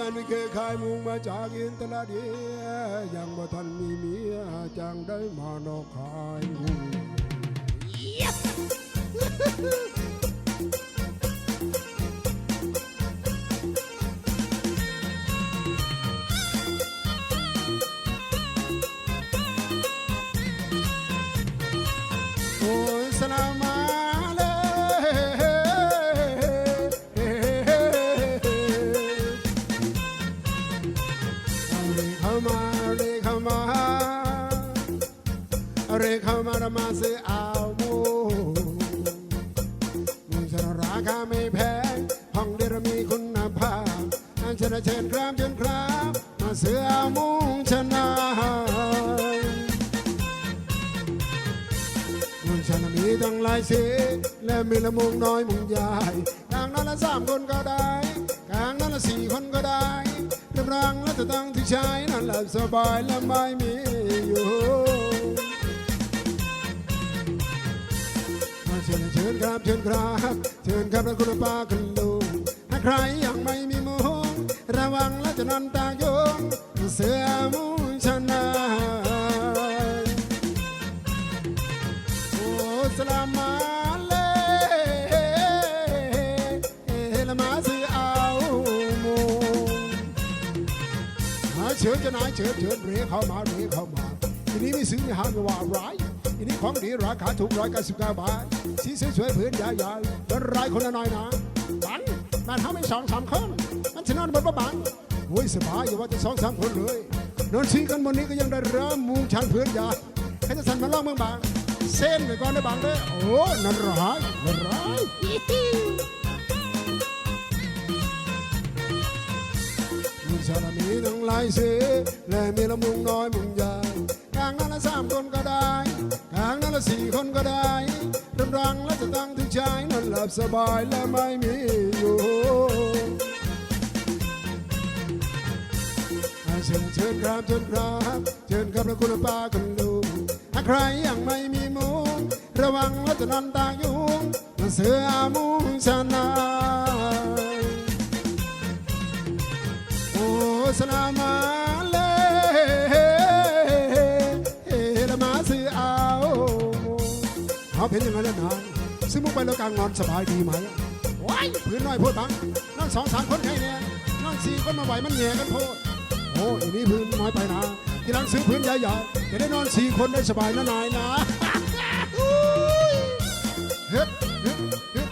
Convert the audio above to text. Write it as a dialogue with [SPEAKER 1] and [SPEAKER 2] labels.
[SPEAKER 1] ฉันไม่เคยขายมุงมาจากอินตลาดเดียยังบ่ทันมีเมียจังได้มานอกขายมุง มาเรขามาเรขามารมาซื้อาโมมึงจะราคาไม่แพงห้องเดียวมีคุณภาพอันชิญเชิญครับเชิญครับ มาเซื้ออามุงชนะมุงฉันมีตั้งหลายสีและมีละมุงน้อยมุงใหญ่กลางนั้นละสามคนก็ได้กลางนั้นละสี่คนก็ได้เรียบรัง จะตั้งที่ใช้นั่นแหละสบายและไม่มีอยู่เชิญเชิญครับเชิญครับเชิญครับและคุณป้าคุณลุงถ้าใครยังไม่มีมุงระวังและจะนอนตาโยงเสือมุงชนะโอ้สลามา ชิญจะนายเชิญเชิญเรียเข้ามาเรียเข้ามาทีนี้ไม่ซื้อไม่หาไม่ว่าร้ายทีนี้ของดีราคาถูกร้อยเก้าสิบเก้าบาทสีสวยๆผืนใหญ่ๆเป็นรายคนละน้อยนะบันมันทำให้สองสามคนมันจะนอนบนประบังโอ้ยสบายอย่าว่าจะสองสามคนเลยนอนซีกันบนนี้ก็ยังได้เริ่มมุงชันผืนใหญ่ใครจะสั่นมาล่องเมืองบางเส้นไปก่อนได้บางเด้อโอ้นั่นร้ายนั่นร้าย มีชาลมีทั้งหลายสีและมีละมุงน้อยมุงใหญ่กลางนั้นละสามคนก็ได้กลางนั้นละสี่คนก็ได้รำรังและจะตั้งถึงใจนั่นหลับสบายและไม่มีอยู่เชิญเชิญครับเชิญครับเชิญครับและคุณป้าคุณลุงถ้าใครยังไม่มีมุงระวังว่าจะนอนตายุงมันเสือมุงชนะ เลยลมาซื้อเอาเอาเป็นยังไงล่ะนายซื้อมุกไปแล้วกลางนอนสบายดีไหมว้ายพื้นน้อยโพดบังนอนสองสามคนแค่เนี้ยนอนสี่คนมาไหวมันแง่กันโพดโอ้อันนี้พื้นน้อยไปนะที่รังซื้อพื้นใหญ่ๆจะได้นอนสี่คนได้สบายนะนายนะเฮ็ดเฮ็ด